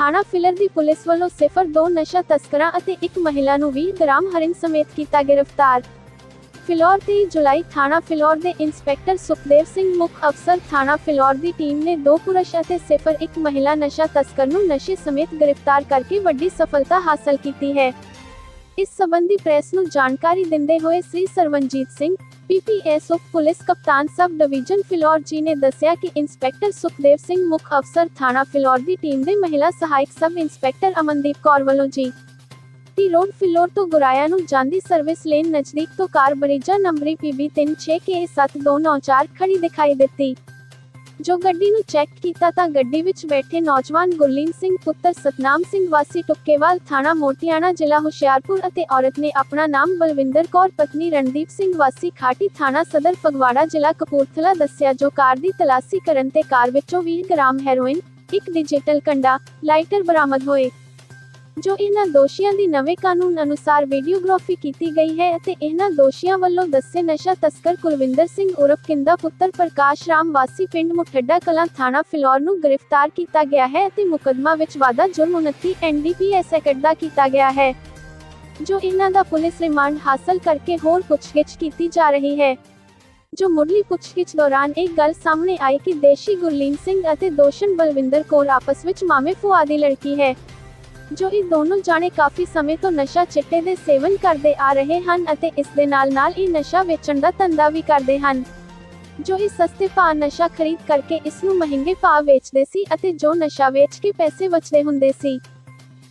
ਥਾਣਾ ਫਿਲਰ ਦੀ ਪੁਲਿਸ ਵੱਲੋਂ ਸਿਫਰ ਦੋ ਨਸ਼ਾ ਤਸਕਰਾਂ ਅਤੇ ਇੱਕ ਮਹਿਲਾ ਨੂੰ 20 ਗ੍ਰਾਮ ਹਰਿੰਦ ਸਮੇਤ ਕੀਤਾ ਗ੍ਰਿਫਤਾਰ। ਫਿਲੌਰ 23 ਜੁਲਾਈ ਥਾਣਾ ਫਿਲੌਰ ਦੇ ਇੰਸਪੈਕਟਰ ਸੁਖਦੇਵ ਸਿੰਘ ਮੁੱਖ ਅਫਸਰ ਥਾਣਾ ਫਿਲੌਰ ਦੀ ਟੀਮ ਨੇ ਦੋ ਪੁਰਸ਼ ਅਤੇ ਸਿਫਰ ਇੱਕ ਮਹਿਲਾ ਨਸ਼ਾ ਤਸਕਰ ਨੂੰ ਨਸ਼ੇ ਸਮੇਤ ਗ੍ਰਿਫਤਾਰ ਕਰਕੇ ਵੱਡੀ ਸਫਲਤਾ ਹਾਸਲ ਕੀਤੀ ਹੈ। ਇਸ ਸੰਬੰਧੀ ਪ੍ਰੈਸ ਨੂੰ ਜਾਣਕਾਰੀ ਦਿੰਦੇ ਹੋਏ ਸ੍ਰੀ ਸਰਵਨਜੀਤ ਸਿੰਘ, ਪੀਪੀਐਸ ਉਪ ਪੁਲਿਸ ਕਪਤਾਨ ਸਬ ਡਿਵੀਜ਼ਨ ਫਿਲੌਰ ਜੀ ਨੇ ਦੱਸਿਆ ਕਿ ਇੰਸਪੈਕਟਰ ਸੁਖਦੇਵ ਸਿੰਘ ਮੁੱਖ ਅਫਸਰ ਥਾਣਾ ਫਿਲੌਰ ਦੀ ਟੀਮ ਦੇ ਮਹਿਲਾ ਸਹਾਇਕ ਸਬ ਇੰਸਪੈਕਟਰ ਅਮਨਦੀਪ ਕੌਰ ਵੱਲੋਂ ਜੀ। ਟੀ ਰੋਡ ਫਿਲੌਰ ਤੋਂ ਗੁਰਾਇਆ ਨੂੰ ਜਾਂਦੀ ਸਰਵਿਸ ਲੇਨ ਨਜ਼ਦੀਕ ਤੋਂ ਕਾਰ ਬਰੀਜਾ ਨੰਬਰੀ PB 36K7294 ਖੜੀ ਦਿਖਾਈ ਦਿੱਤੀ। ਜੋ ਗੱਡੀ ਨੂੰ ਚੈੱਕ ਕੀਤਾ ਤਾਂ ਗੱਡੀ ਵਿੱਚ ਬੈਠੇ ਨੌਜਵਾਨ ਗੁਰਲੀਨ ਸਿੰਘ, ਪੁੱਤਰ ਸਤਨਾਮ ਸਿੰਘ ਵਾਸੀ ਟੁੱਕੇਵਾਲ ਥਾਣਾ ਮੋਟਿਆਣਾ ਜ਼ਿਲ੍ਹਾ ਹੁਸ਼ਿਆਰਪੁਰ ਅਤੇ ਔਰਤ ਨੇ ਆਪਣਾ ਨਾਮ ਬਲਵਿੰਦਰ ਕੌਰ, ਪਤਨੀ ਰਣਦੀਪ ਸਿੰਘ ਵਾਸੀ ਖਾਟੀ ਥਾਣਾ ਸਦਰ ਫਗਵਾੜਾ ਜ਼ਿਲ੍ਹਾ ਕਪੂਰਥਲਾ ਦੱਸਿਆ ਜੋ ਕਾਰ ਦੀ ਤਲਾਸ਼ੀ ਕਰਨ ਤੇ ਕਾਰ ਵਿੱਚੋਂ 20 ਗ੍ਰਾਮ ਹੈਰੋਇਨ, ਇੱਕ ਡਿਜੀਟਲ ਕੰਡਾ, ਲਾਈਟਰ ਬਰਾਮਦ ਹੋਏ। ਜੋ ਇਹਨਾਂ ਦੋਸ਼ੀਆਂ ਦੀ ਨਵੇਂ ਕਾਨੂੰਨ ਅਨੁਸਾਰ ਵੀਡੀਓਗ੍ਰਾਫੀ ਕੀਤੀ ਗਈ ਹੈ ਅਤੇ ਇਹਨਾਂ ਦੋਸ਼ੀਆਂ ਵੱਲੋਂ ਦੱਸੇ ਨਸ਼ਾ ਤਸਕਰ ਕੁਲਵਿੰਦਰ ਸਿੰਘ ਉਰਫ ਕਿੰਦਾ ਪੁੱਤਰ ਪ੍ਰਕਾਸ਼ ਰਾਮ ਵਾਸੀ ਪਿੰਡ ਮੁਠੱਡਾ ਕਲਾਂ ਥਾਣਾ ਫਿਲੌਰ ਨੂੰ ਗ੍ਰਿਫਤਾਰ ਕੀਤਾ ਗਿਆ ਹੈ ਅਤੇ ਮੁਕੱਦਮਾ ਵਿੱਚ ਵਾਧਾ ਜੁਰਮ 29 ਐਨਡੀਪੀਐਸ ਐਕਟ ਦਾ ਕੀਤਾ ਗਿਆ ਹੈ, ਜੋ ਇਹਨਾਂ ਦਾ ਪੁਲਿਸ ਰਿਮਾਂਡ ਹਾਸਲ ਕਰਕੇ ਹੋਰ ਪੁੱਛਗਿੱਛ ਕੀਤੀ ਜਾ ਰਹੀ ਹੈ। ਜੋ ਮੁੱਢਲੀ ਪੁੱਛਗਿੱਛ ਦੌਰਾਨ ਇੱਕ ਗੱਲ ਸਾਹਮਣੇ ਆਈ ਕਿ ਦੇਸ਼ੀ ਗੁਰਲੀਨ ਸਿੰਘ ਅਤੇ ਦੋਸ਼ਨ ਬਲਵਿੰਦਰ ਕੋਲ ਆਪਸ ਵਿੱਚ ਮਾਮੇ ਫੁਆ ਦੀ ਲੜਕੀ ਹੈ। ਜੋ ਇਹ ਦੋਨੋਂ ਜਾਣੇ ਕਾਫੀ ਸਮੇਂ ਤੋਂ ਨਸ਼ਾ ਚਿੱਟੇ ਦੇ ਸੇਵਨ ਕਰਦੇ ਆ ਰਹੇ ਹਨ ਅਤੇ ਇਸ ਦੇ ਨਾਲ-ਨਾਲ ਇਹ ਨਸ਼ਾ ਵੇਚਣ ਦਾ ਧੰਦਾ ਵੀ ਕਰਦੇ ਹਨ। ਜੋ ਇਹ ਸਸਤੇ ਭਾਅ ਨਸ਼ਾ ਖਰੀਦ ਕਰਕੇ ਇਸ ਨੂੰ ਮਹਿੰਗੇ ਭਾਅ ਵੇਚਦੇ ਸੀ ਅਤੇ ਜੋ ਨਸ਼ਾ ਵੇਚ ਕੇ ਪੈਸੇ ਬਚਦੇ ਹੁੰਦੇ ਸੀ,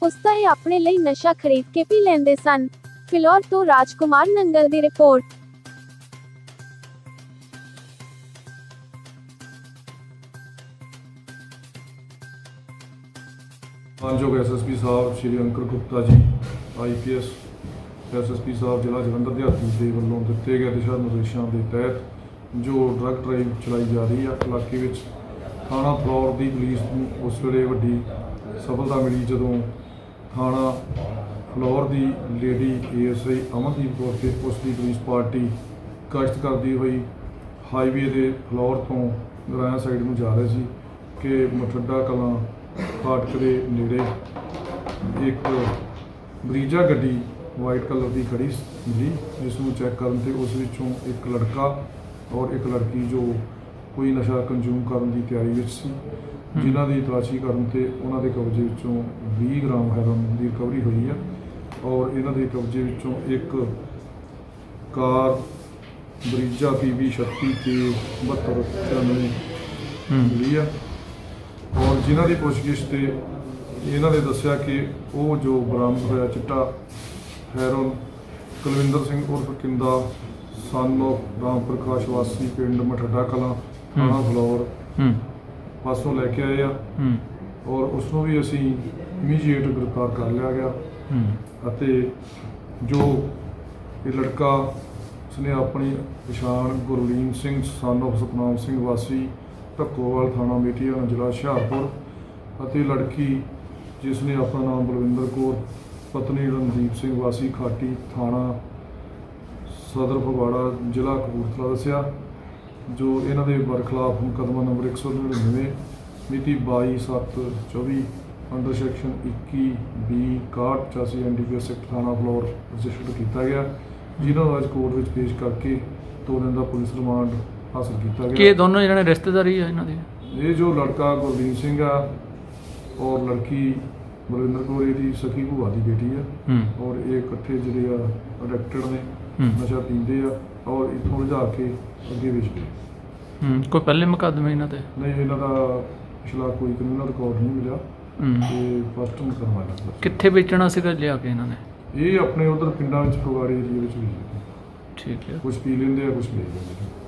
ਉਸ ਦਾ ਇਹ ਆਪਣੇ ਲਈ ਨਸ਼ਾ ਖਰੀਦ ਕੇ ਪੀ ਲੈਂਦੇ ਸਨ। ਫਿਲੌਰ ਤੋਂ ਰਾਜਕੁਮਾਰ ਨੰਗਲ ਦੀ ਰਿਪੋਰਟ। ਮਾਨਯੋਗ ਐਸਐਸਪੀ ਸਾਹਿਬ, ਸ਼੍ਰੀ ਅੰਕਰ ਗੁਪਤਾ ਜੀ ਆਈਪੀਐਸ ਐਸਐਸਪੀ ਸਾਹਿਬ, ਜ਼ਿਲ੍ਹਾ ਜਲੰਧਰ ਦੇ ਹੱਥੀ ਦੇ ਵੱਲੋਂ ਦਿੱਤੇ ਗਏ ਦਿਸ਼ਾ ਨਿਰਦੇਸ਼ਾਂ ਦੇ ਤਹਿਤ ਜੋ ਡਰੱਗ ਡਰਾਈਵ ਚਲਾਈ ਜਾ ਰਹੀ ਹੈ ਇਲਾਕੇ ਵਿੱਚ ਥਾਣਾ ਫਲੋਰ ਦੀ ਪੁਲਿਸ ਨੂੰ ਉਸ ਵੇਲੇ ਵੱਡੀ ਸਫਲਤਾ ਮਿਲੀ ਜਦੋਂ ਥਾਣਾ ਫਲੋਰ ਦੀ ਲੇਡੀ ਏਐਸਆਈ ਅਮਨਦੀਪ ਕੌਰ ਤੇ ਉਸ ਦੀ ਪੁਲਿਸ ਪਾਰਟੀ ਗਸ਼ਤ ਕਰਦੀ ਹੋਈ ਹਾਈਵੇ ਦੇ ਫਲੋਰ ਤੋਂ ਗਰਾਇਆ ਸਾਈਡ ਨੂੰ ਜਾ ਰਹੇ ਸੀ ਕਿ ਮਠੱਡਾ ਕਲਾਂ ਫਾਟਕ ਦੇ ਨੇੜੇ ਇੱਕ ਬਰੀਜਾ ਗੱਡੀ ਵਾਈਟ ਕਲਰ ਦੀ ਖੜੀ ਮਿਲੀ ਜਿਸ ਨੂੰ ਚੈੱਕ ਕਰਨ ਤੇ ਉਸ ਵਿੱਚੋਂ ਇੱਕ ਲੜਕਾ ਔਰ ਇੱਕ ਲੜਕੀ ਜੋ ਕੋਈ ਨਸ਼ਾ ਕੰਜ਼ੂਮ ਕਰਨ ਦੀ ਤਿਆਰੀ ਵਿੱਚ ਸੀ ਜਿਨ੍ਹਾਂ ਦੀ ਤਲਾਸ਼ੀ ਕਰਨ ਤੇ ਉਹਨਾਂ ਦੇ ਕਬਜ਼ੇ ਵਿੱਚੋਂ 20 ਗ੍ਰਾਮ ਹੈਰੋਇਨ ਦੀ ਰਿਕਵਰੀ ਹੋਈ ਹੈ ਔਰ ਇਹਨਾਂ ਦੇ ਕਬਜ਼ੇ ਵਿੱਚੋਂ ਇੱਕ ਕਾਰ ਬਰੀਜਾ PB 36 ਕੇ 7293 ਮਿਲੀ ਆ ਔਰ ਜਿਨ੍ਹਾਂ ਦੀ ਪੁੱਛਗਿੱਛ ਤੇ ਇਹਨਾਂ ਨੇ ਦੱਸਿਆ ਕਿ ਉਹ ਜੋ ਬਰਾਮਦ ਹੋਇਆ ਚਿੱਟਾ ਹੈਰੋਨ ਕੁਲਵਿੰਦਰ ਸਿੰਘ ਉਰਫ ਕਿੰਦਾ ਸਨ of ਰਾਮ ਪ੍ਰਕਾਸ਼ ਵਾਸੀ ਪਿੰਡ ਮਠੱਡਾ ਕਲਾਂ ਥਾਣਾ ਫਲੋਰ ਹੂੰ। ਪਾਸੋਂ ਲੈ ਕੇ ਆਏ ਆ। ਹੂੰ। ਔਰ ਉਸ ਨੂੰ ਵੀ ਅਸੀਂ ਇਮੀਡੀਏਟ ਗ੍ਰਿਫਤਾਰ ਕਰ ਲਿਆ ਗਿਆ। ਹੂੰ। ਅਤੇ ਜੋ ਇਹ ਲੜਕਾ ਉਸਨੇ ਆਪਣੀ ਪਛਾਣ ਗੁਰਲੀਨ ਸਿੰਘ ਸਨ of ਸਤਨਾਮ ਸਿੰਘ ਵਾਸੀ ਧੱਕੋਵਾਲ ਥਾਣਾ ਮੇਟੀਆ ਜ਼ਿਲ੍ਹਾ ਹੁਸ਼ਿਆਰਪੁਰ ਅਤੇ ਲੜਕੀ, ਜਿਸ ਨੇ ਆਪਣਾ ਨਾਮ ਬਲਵਿੰਦਰ ਕੌਰ, ਪਤਨੀ ਰਣਦੀਪ ਸਿੰਘ ਵਾਸੀ ਖਾਟੀ ਥਾਣਾ ਸਦਰ ਫਗਵਾੜਾ ਜ਼ਿਲ੍ਹਾ ਕਪੂਰਥਲਾ ਦੱਸਿਆ, ਜੋ ਇਹਨਾਂ ਦੇ ਬਰਖਲਾਫ ਮੁਕੱਦਮਾ ਨੰਬਰ 199 ਮਿਤੀ 22/7/24 under section 21 B 6185 NDPS act ਥਾਣਾ ਫਲੋਰ ਰਜਿਸਟਰ ਕੀਤਾ ਗਿਆ, ਜਿਨ੍ਹਾਂ ਨੂੰ ਅੱਜ ਕੋਰਟ ਵਿੱਚ ਪੇਸ਼ ਕਰਕੇ ਦੋ ਦਿਨ ਦਾ ਪੁਲਿਸ ਰਿਮਾਂਡ ਹਾਸਲ ਕੀਤਾ ਕਿ ਗਿਆ ਇਹ ਦੋਨੋਂ ਜਿਹੜੇ ਰਿਸ਼ਤੇਦਾਰੀ ਆ ਇਹਨਾਂ ਦੀ? ਇਹ ਜੋ ਲੜਕਾ ਗੁਰਦੀਪ ਸਿੰਘ ਆ ਔਰ ਲੜਕੀ ਬਲਵਿੰਦਰ ਕੌਰ ਇਹਦੀ ਸਖੀ ਭੂਆ ਦੀ ਬੇਟੀ ਆ। ਹੂੰ। ਔਰ ਇਹ ਇਕੱਠੇ ਜਿਹੜੇ ਆ ਅਡਿਕਟਡ ਨੇ ਹੂੰ। ਨਸ਼ਾ ਪੀਂਦੇ ਆ ਔਰ ਇੱਥੋਂ ਲਿਜਾ ਕੇ ਅੱਗੇ ਵੇਚਦੇ ਹੂੰ ਕੋਈ ਪਹਿਲੇ ਮੁਕੱਦਮੇ ਇਹਨਾਂ ਤੇ? ਨਹੀਂ ਇਹਨਾਂ ਦਾ ਪਿਛਲਾ ਕੋਈ ਕ੍ਰਿਮੀਨਲ ਰਿਕਾਰਡ ਨਹੀਂ ਮਿਲਿਆ। ਹੂੰ। ਤੇ ਫਸਟ ਨੂੰ ਕਰਵਾਇਆ ਗਿਆ। ਕਿੱਥੇ ਵੇਚਣਾ ਸੀਗਾ ਲਿਆ ਕੇ ਇਹਨਾਂ ਨੇ? ਇਹ ਆਪਣੇ ਉਧਰ ਪਿੰਡਾਂ ਵਿੱਚ ਫਗਵਾੜੇ ਏਰੀਆ ਵਿੱਚ ਵੀ ਠੀਕ ਹੈ। ਕੁਝ ਪੀ ਲੈਂਦੇ ਆ ਕੁਝ ਵੇਚ ਲੈਂਦੇ ਆ।